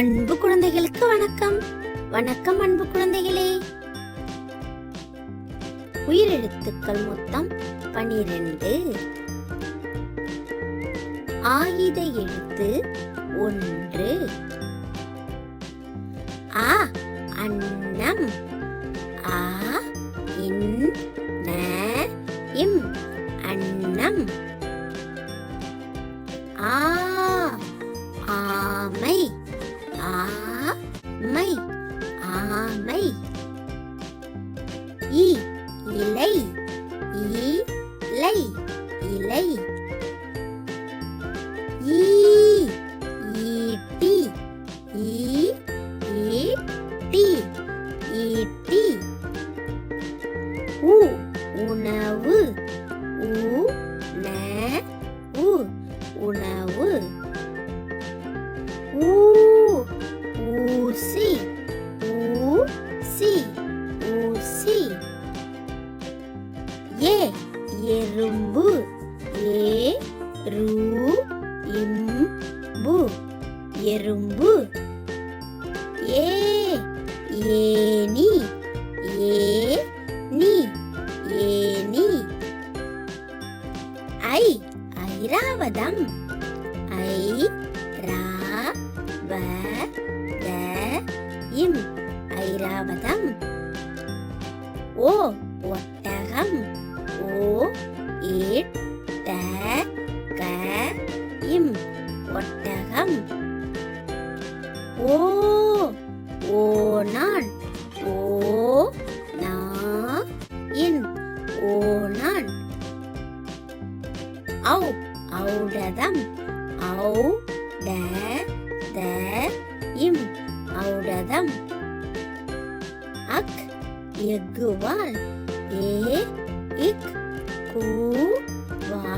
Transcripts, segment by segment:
அன்பு குழந்தைகளுக்கு வணக்கம். வணக்கம் அன்பு குழந்தைகளே. உயிரெழுத்துக்கள் மொத்தம் பனிரெண்டு. ஆயுத எழுத்து ஒன்று. ஆ அன்னம். ஆ இன் ந இம் அன்னம். ஆ ஆமை. ஆமை ஆமை. இ இலை இலை இலை. ஈ ஈட்டி ஈ ஈட்டி ஈட்டி. உ ஏ ரு இம்பு எறும்பு. ஏ ஏனி ஏ நீ. ஏனி ஐ ஐராவதம். ஐ ரா வ த இம். ஐராவதம். ஓ ஒட்டகம். ஓ ஏட் க இம் ஒட்டகம். ஓ ஓனான் ஓ நா இன் ஓனான் ஔ ஔடதம் ஔ ட த இம் ஔடதம். அக் எக்குவால் ஏ இக் கூ வா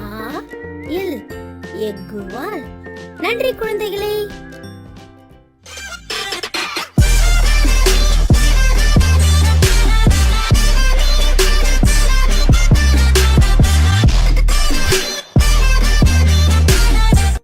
இல் எக்குவால் நன்றி குழந்தைகளே.